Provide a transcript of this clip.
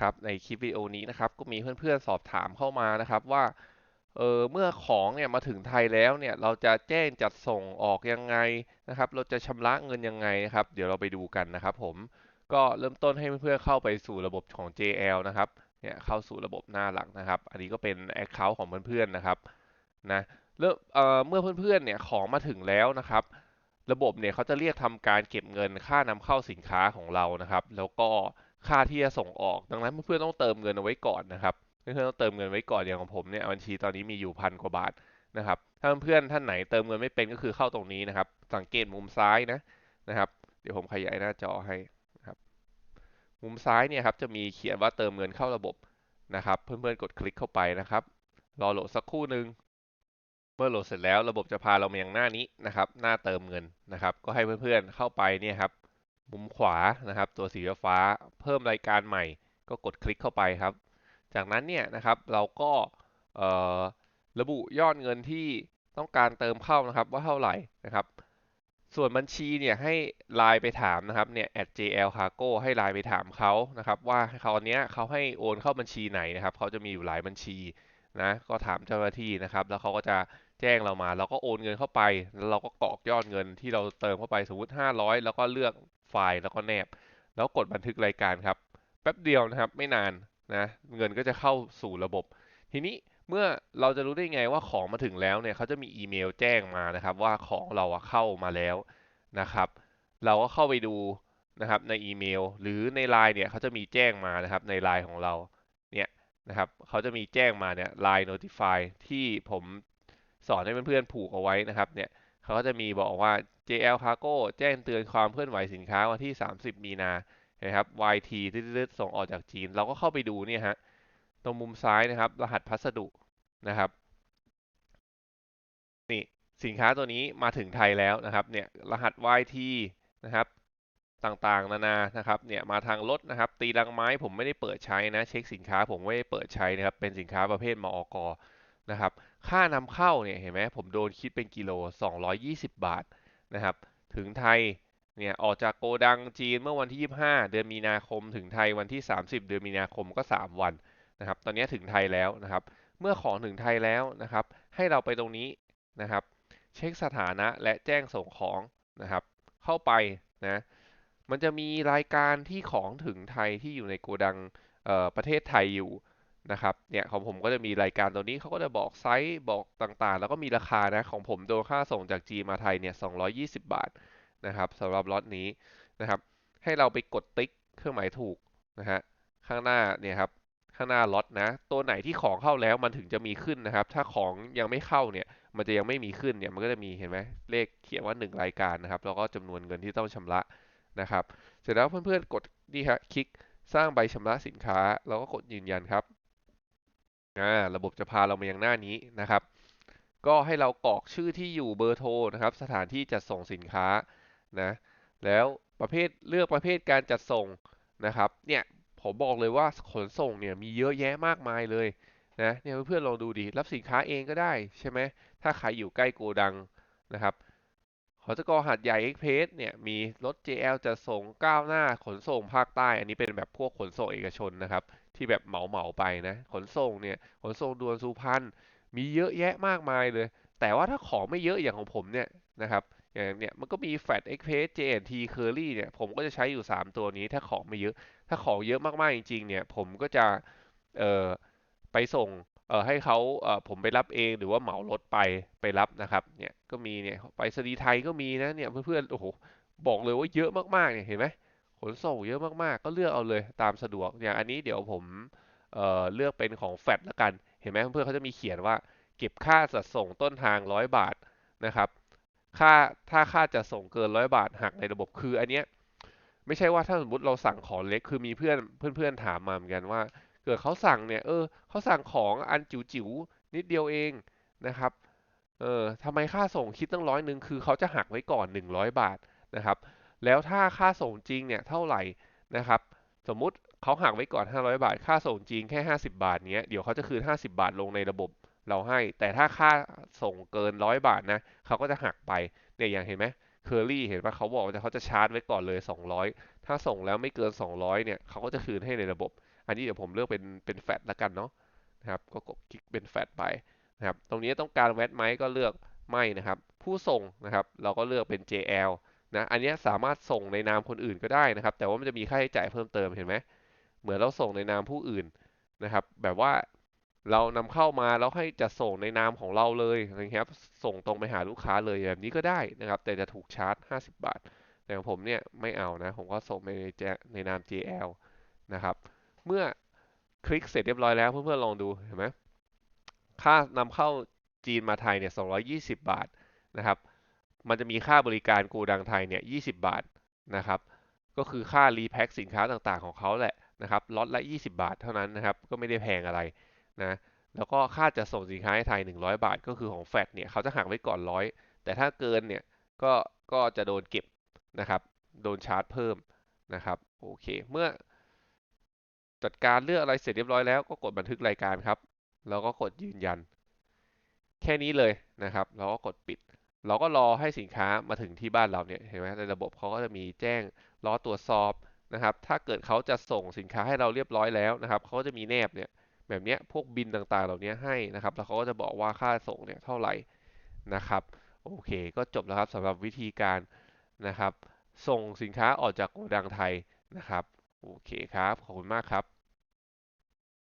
ครับในคลิปวิดีโอนี้นะครับก็มีเพื่อนๆสอบถามเข้ามานะครับว่าเออเมื่อของเนี่ยมาถึงไทยแล้วเนี่ยเราจะแจ้งจัดส่งออกยังไงนะครับ เราจะชำระเงินยังไงนะครับ เดี๋ยวเราไปดูกันนะครับ ผมก็เริ่มต้นให้เพื่อนๆเข้าไปสู่ระบบของ JL นะครับเนี่ยเข้าสู่ระบบหน้าหลักนะครับ อันนี้ก็เป็น Account ของเพื่อนๆนะครับนะเริ่มเอ่อเมื่อเพื่อนๆเนี่ยของมาถึงแล้วนะครับ ระบบเนี่ยเขาจะเรียกทำการเก็บเงินค่านำเข้าสินค้าของเรานะครับ แล้วก็ ค่าที่จะส่งออก ดังนั้นเพื่อนๆต้องเติมเงินเอาไว้ก่อนนะครับ เพื่อนๆต้องเติมเงินไว้ก่อนอย่างของผมเนี่ยบัญชีตอนนี้มีอยู่พันกว่าบาทนะครับถ้าเพื่อนๆท่านไหนเติมเงินไม่เป็นก็คือเข้าตรงนี้นะครับ สังเกตมุมซ้ายนะนะครับ เดี๋ยวผมขยายหน้าจอให้นะครับมุมซ้ายเนี่ยครับจะมีเขียนว่าเติมเงินเข้าระบบนะครับ เพื่อนๆกดคลิกเข้าไปนะครับ รอโหลดสักครู่หนึ่งเมื่อโหลดเสร็จแล้วระบบจะพาเรามายังหน้านี้นะครับ หน้าเติมเงินนะครับ ก็ให้เพื่อนๆเข้าไปเนี่ยครับ มุมขวานะครับ ตัวสีฟ้าเพิ่มรายการใหม่ ก็กดคลิกเข้าไปครับ จากนั้นเนี่ยนะครับเราก็ระบุยอดเงินที่ต้องการเติมเข้านะครับว่าเท่าไหร่นะครับ ส่วนบัญชีเนี่ยให้ไลน์ไปถามนะครับเนี่ย @jl cargo ให้ไลน์ไปถามเขานะครับ ว่าเขาเนี้ยเขาให้โอนเข้าบัญชีไหนนะครับเขาจะมีอยู่หลายบัญชีนะก็ถามเจ้าหน้าที่นะครับ แล้วเขาก็จะแจ้งเรามา เราก็โอนเงินเข้าไป แล้วเราก็กรอกยอดเงินที่เราเติมเข้าไปสมมติ 500 แล้วก็เลือก ล์แล้วก็แนบ แล้วกดบันทึกรายการครับแป๊บเดียวนะครับไม่นานนะเงินก็จะเข้าสู่ระบบ ทีนี้เมื่อเราจะรู้ได้ไงว่าของมาถึงแล้วเนี่ยเขาจะมีอีเมลแจ้งมานะครับ ว่าของเราเข้ามาแล้วนะครับ เราก็เข้าไปดูนะครับในอีเมล หรือในไลน์เนี่ยเขาจะมีแจ้งมานะครับในไลน์ของเราเนี่ยนะครับเขาจะมีแจ้งมาเนี่ย Line Notify ที่ผมสอนให้เพื่อนๆผูกเอาไว้นะครับเนี่ยเขาก็จะมีบอกว่า JL Cargo แจ้งเตือนความเคลื่อนไหวสินค้าวันที่ 30 มีนานะครับ YT ตืดๆส่งออกจากจีน เราก็เข้าไปดูเนี่ยฮะ ตรงมุมซ้ายนะครับ รหัสพัสดุนะครับ นี่สินค้าตัวนี้มาถึงไทยแล้วนะครับ เนี่ยรหัส YT นะครับต่างๆ นานานะครับ เนี่ยมาทางรถนะครับ ตีลังไม้ผมไม่ได้เปิดใช้นะ เช็คสินค้าผมไม่ได้เปิดใช้นะครับ เป็นสินค้าประเภทมอกนะครับ ค่านำเข้าเนี่ยเห็นไหมผมโดนคิดเป็นกิโล 220 บาท นะครับถึงไทยเนี่ยออกจากโกดังจีนเมื่อวันที่ 25 เดือนมีนาคม ถึงไทยวันที่ 30 เดือนมีนาคมก็ 3 วันนะครับตอนนี้ถึงไทยแล้วนะครับ เมื่อของถึงไทยแล้วนะครับ ให้เราไปตรงนี้นะครับ เช็คสถานะและแจ้งส่งของนะครับ เข้าไปนะมันจะมีรายการที่ของถึงไทยที่อยู่ในโกดังประเทศไทยอยู่ นะครับเนี่ยของผมก็จะมีรายการตัวนี้เขาก็จะบอกไซส์บอกต่างๆ แล้วก็มีราคานะของผมโดนค่าส่งจากจีมาไทยเนี่ย220 บาทนะครับสำหรับล็อตนี้นะครับ ให้เราไปกดติ๊กเครื่องหมายถูกนะฮะข้างหน้าเนี่ยครับข้างหน้าล็อตนะตัวไหนที่ของเข้าแล้วมันถึงจะมีขึ้นนะครับ ถ้าของยังไม่เข้าเนี่ยมันจะยังไม่มีขึ้นเนี่ยมันก็จะมีเห็นไหมเลขเขียนว่า 1 รายการนะครับ แล้วก็จำนวนเงินที่ต้องชำระนะครับ เสร็จแล้วเพื่อนๆกดนี่ฮะคลิกสร้างใบชำระสินค้า แล้วก็กดยืนยันครับ อ่าระบบจะพาเรามายังหน้านี้นะครับ ก็ให้เรากรอกชื่อที่อยู่เบอร์โทรนะครับ สถานที่จัดส่งสินค้านะแล้วประเภทเลือกประเภทการจัดส่งนะครับ เนี่ยผมบอกเลยว่าขนส่งเนี่ยมีเยอะแยะมากมายเลยนะเนี่ยเพื่อนๆลองดูดิรับสินค้าเองก็ได้ใช่ไหมถ้าใครอยู่ใกล้โกดังนะครับหอจกหัดใหญ่เอ็กเพสเนี่ยมีรถ JL จะส่งก้าวหน้าขนส่งภาคใต้ อันนี้เป็นแบบพวกขนส่งเอกชนนะครับ ที่แบบเหมาเหมาไปนะ ขนส่งเนี่ยขนส่งด่วนสุพรรณมีเยอะแยะมากมายเลย แต่ว่าถ้าของไม่เยอะอย่างของผมเนี่ยนะครับอย่างเนี้ยมันก็มี Fat Express JNT Curly เนี่ยผมก็จะใช้อยู่ 3 ตัวนี้ถ้าของไม่เยอะ ถ้าของเยอะมากๆจริงๆเนี่ยผมก็จะเอ่อไปส่งเอ่อให้เขาเอ่อผมไปรับเองหรือว่าเหมารถไปไปรับนะครับเนี่ยก็มีเนี่ยไปสดีไทยก็มีนะเนี่ยเพื่อนๆโอ้โหบอกเลยว่าเยอะมากๆเนี่ยเห็นไหม ขนส่งเยอะมากๆ ก็เลือกเอาเลยตามสะดวก อย่างอันนี้เดี๋ยวผมเเลือกเป็นของแฟดละกัน เห็นไหมเพื่อนๆเขาจะมีเขียนว่า เก็บค่าจัดส่งต้นทางร้อยบาทนะครับค่าถ้าค่าจัดส่งเกินร้อยบาทหักในระบบคืออันเนี้ยไม่ใช่ว่าถ้าสมมติเราสั่งของเล็กคือมีเพื่อนเพื่อนๆถามมาเหมือนกันว่า เกิดเขาสั่งเนี่ยเออเขาสั่งของอันจิ๋วๆนิดเดียวเองนะครับเออทำไมค่าส่งคิดตั้งร้อยหนึ่งคือเขาจะหักไว้ก่อน 100 บาทนะครับ แล้วถ้าค่าส่งจริงเนี่ยเท่าไหร่นะครับ สมมุติเขาหักไว้ก่อน 500 บาท ค่าส่งจริงแค่ 50 บาทเนี้ยเดี๋ยวเขาจะคืน 50 บาทลงในระบบเราให้ แต่ถ้าค่าส่งเกินร้อยบาทนะเขาก็จะหักไปเนี่ยอย่างเห็นไหมเคอรี่เห็นปะเขาบอกว่าเขาจะชาร์จไว้ก่อนเลย 200 ถ้าส่งแล้วไม่เกิน 200 เนี่ยเขาก็จะคืนให้ในระบบ อันนี้เดี๋ยวผมเลือกเป็นเป็นแฟตแล้วกันเนาะนะครับก็กดคลิกเป็นแฟตไปนะครับตรงนี้ต้องการแวตไหมก็เลือกไม่นะครับ ผู้ส่งนะครับ เราก็เลือกเป็น JL นะอันนี้สามารถส่งในนามคนอื่นก็ได้นะครับ แต่ว่ามันจะมีค่าใช้จ่ายเพิ่มเติมเห็นไหมเหมือนเราส่งในนามผู้อื่นนะครับ แบบว่าเรานำเข้ามาแล้วให้จะส่งในนามของเราเลยนะครับส่งตรงไปหาลูกค้าเลยแบบนี้ก็ได้นะครับ แต่จะถูกชาร์จ 50 บาท แต่ของผมเนี่ยไม่เอานะ ผมก็ส่งไปในในนาม JL นะครับ เมื่อคลิกเสร็จเรียบร้อยแล้วเพื่อนๆลองดูเห็นไหมค่านำเข้าจีนมาไทยเนี่ย220 บาทนะครับ มันจะมีค่าบริการโกดังไทยเนี่ย20 บาทนะครับ ก็คือค่ารีแพ็คสินค้าต่างๆของเขาแหละนะครับล็อตละ 20 บาทเท่านั้นนะครับ ก็ไม่ได้แพงอะไรนะแล้วก็ค่าจะส่งสินค้าให้ไทย 100 บาท ก็คือของแฟดเนี่ยเขาจะหักไว้ก่อนร้อยแต่ถ้าเกินเนี่ยก็ก็จะโดนเก็บนะครับ โดนชาร์จเพิ่มนะครับโอเค เมื่อจัดการเลือกอะไรเสร็จเรียบร้อยแล้วก็กดบันทึกรายการครับ แล้วก็กดยืนยัน แค่นี้เลยนะครับ แล้วก็กดปิด เราก็รอให้สินค้ามาถึงที่บ้านเราเนี่ยเห็นไหมในระบบเขาก็จะมีแจ้งรอตรวจสอบนะครับ ถ้าเกิดเขาจะส่งสินค้าให้เราเรียบร้อยแล้วนะครับเขาก็จะมีแนบเนี่ยแบบนี้พวกบินต่างๆ เหล่านี้ให้นะครับ แล้วเขาก็จะบอกว่าค่าส่งเนี่ยเท่าไหร่นะครับ โอเค ก็จบแล้วครับสำหรับวิธีการนะครับ ส่งสินค้าออกจากโกดังไทยนะครับ โอเคครับ ขอบคุณมากครับ